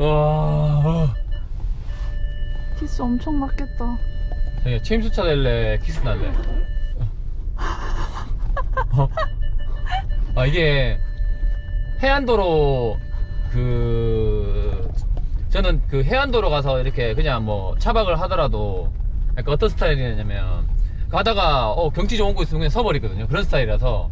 와. 키스 엄청 맞겠다. 자기야 체임수차 될래 키스 날래 어? 아 이게 해안도로 그 저는 그 해안도로 가서 이렇게 그냥 뭐 차박을 하더라도 약간 어떤 스타일이냐면 가다가 어 경치 좋은 곳 있으면 그냥 서버리거든요 그런 스타일이라서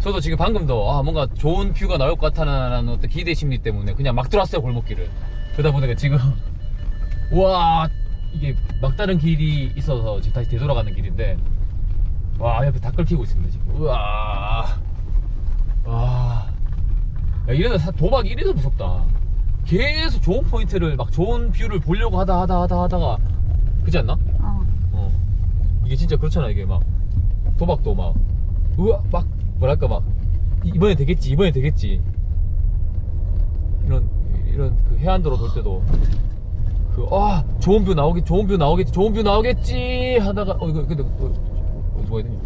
저도 지금 방금도 아 뭔가 좋은 뷰가 나올 것 같다는 어떤 기대 심리 때문에 그냥 막 들어왔어요 골목길을 그러다 보니까 지금 우와 이게 막다른 길이 있어서 지금 다시 되돌아가는 길인데 와 옆에 다 끓히고 있습니다 지금. 우와. 와. 야, 이래서 사- 도박이 이래서 무섭다. 계속 좋은 포인트를 막 좋은 뷰를 보려고 하다 하다 하다 하다가 그렇지 않나? 어. 어. 이게 진짜 그렇잖아 이게 막. 도박도 막. 우와 막 뭐랄까 막. 이번에 되겠지 이번에 되겠지 이런 그 해안도로 돌 때도 그 아 좋은 뷰 나오겠 좋은 뷰 나오겠지 좋은 뷰 나오겠지 하다가 어 이거 근데 어, 어, 누가 있더니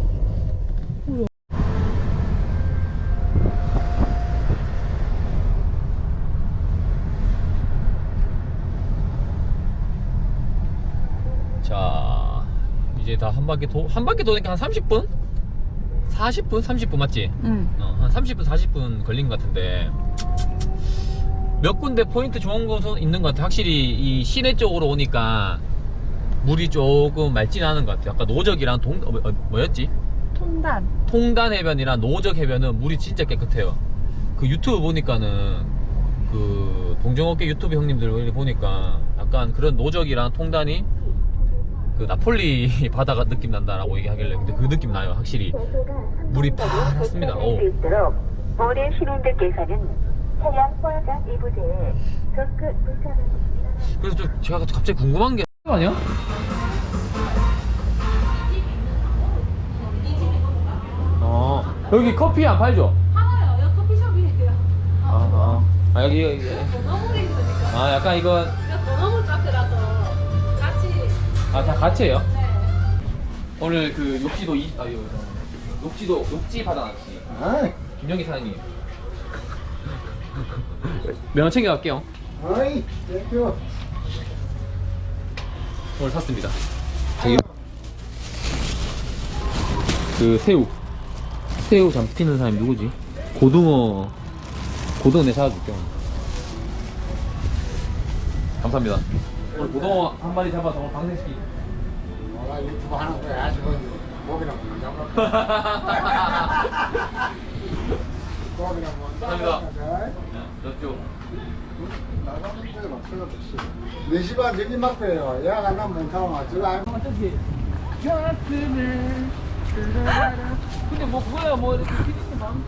자 이제 다 한 바퀴 도, 한 바퀴 도니까 한 30분? 40분? 30분 맞지? 응. 어, 한 30분 40분 걸린 것 같은데 몇 군데 포인트 좋은 곳은 있는 것 같아 확실히 이 시내 쪽으로 오니까 물이 조금 맑진 않은 것 같아 아까 노적이랑 동 어, 어, 뭐였지? 통단. 통단 해변이랑 노적 해변은 물이 진짜 깨끗해요 그 유튜브 보니까는 그 동정업계 유튜브 형님들 보니까 약간 그런 노적이랑 통단이 그 나폴리 바다가 느낌 난다라고 얘기하길래 근데 그 느낌 나요 확실히 물이 파랗습니다 오. 수 있도록 모든 시민들께서는 적극 불편합니다. 그래서 좀 제가 갑자기 궁금한 게 아니야? 어 여기 커피 안 팔죠? 팔아요. 여기 커피숍이에요. 아, 아 여기 여기 너무 있으니까. 아 약간 이건 여기 너무 작더라서 같이. 아 다 같이 해요? 네. 오늘 그 욕지도 이, 아, 요, 욕지도 욕지 바다 낚시 아이, 김영기 사장님 면허 챙겨갈게요. 아이, 땡큐. 오늘 샀습니다. 저기 그 새우. 새우 잠피는 사람이 누구지? 고등어. 고등어 내 사줄게 감사합니다. 오늘 고등어 한 마리 잡아서 오늘 방생시키. 뭐가 유튜브 하는 거야, 지금. 고기랑 못 감사합니다. 잡아. 저쪽 나가면 돼요, 막 그것도 싫어. 4시 반 저기 막혀요. 야가 나 못하면 저거 알고. 어떻게 근데 뭐 그거야 뭐 이렇게 피디님 마음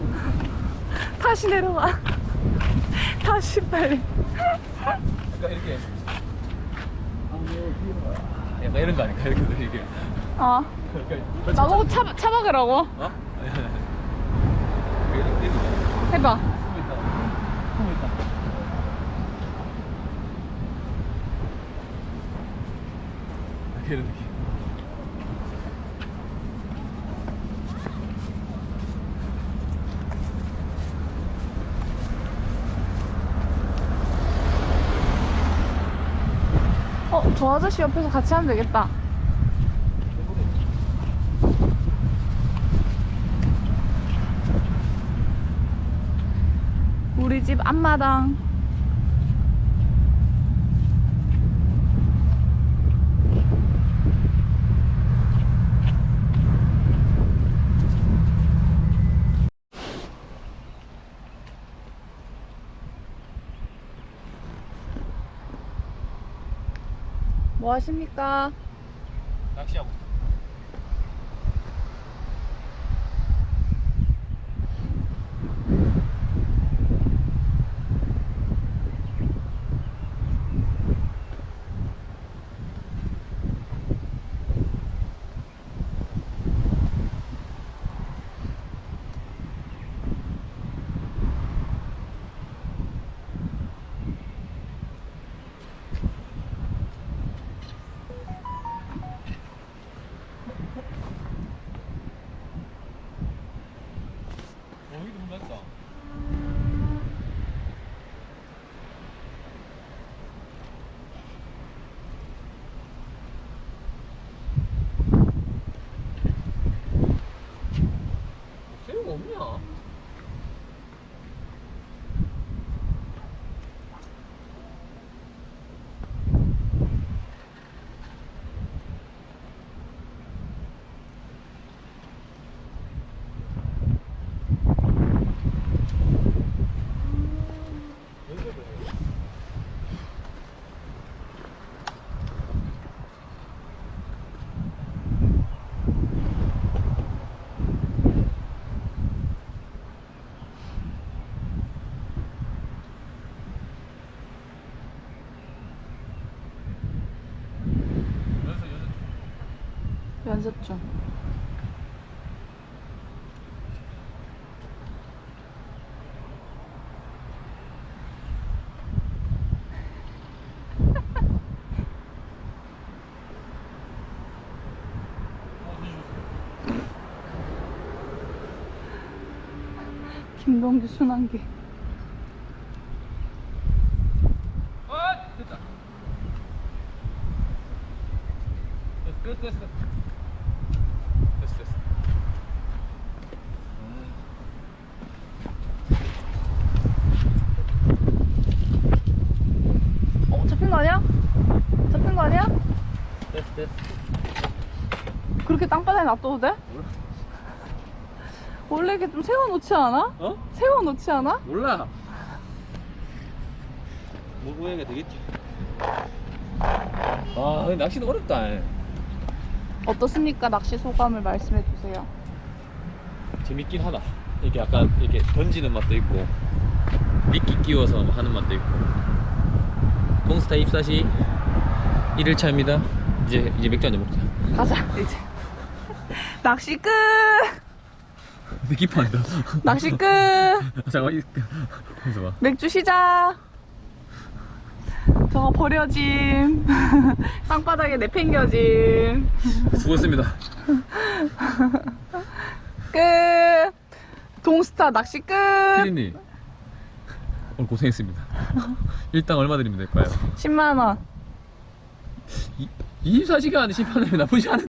다시 내려와. 다시 빨리. 약간 이렇게 약간 이런 거 아닐까 이렇게 이렇게 어. 약간 나보고 차, 차 먹으라고? 어? 해봐. 이런 느낌 어, 저 아저씨 옆에서 같이 하면 되겠다. 우리 집 앞마당. 뭐 하십니까? 낚시하고 있어 연습 중. 김동규 순환기. 아 됐다 됐어 됐어 됐어 됐어 어 잡힌 거 아니야? 잡힌 거 아니야? 됐어 그렇게 땅바닥에 놔둬도 돼? 원래 이렇게 좀 세워놓지 않아? 어? 세워놓지 않아? 몰라 뭐 모양이 되겠지 아 근데 낚시도 어렵다 어떻습니까? 낚시 소감을 말씀해 주세요. 재밌긴 하다 이렇게 약간 이렇게 던지는 맛도 있고 미끼 끼워서 하는 맛도 있고 뽕스타 입사시 1일차입니다 이제 이제 맥주 한잔 먹자 가자 이제. 낚시 끝. 근데 기뻐한다 낚시 끝. 잠깐만 이- 여기서 봐 맥주 시작. 저거 버려짐. 땅바닥에 내팽겨짐. 수고했습니다 끝. 동스타 낚시 끝. 피디님 오늘 고생했습니다 일당 얼마 드리면 될까요? 10만 원. 이, 24시간 10만 원이면 나쁘지 않은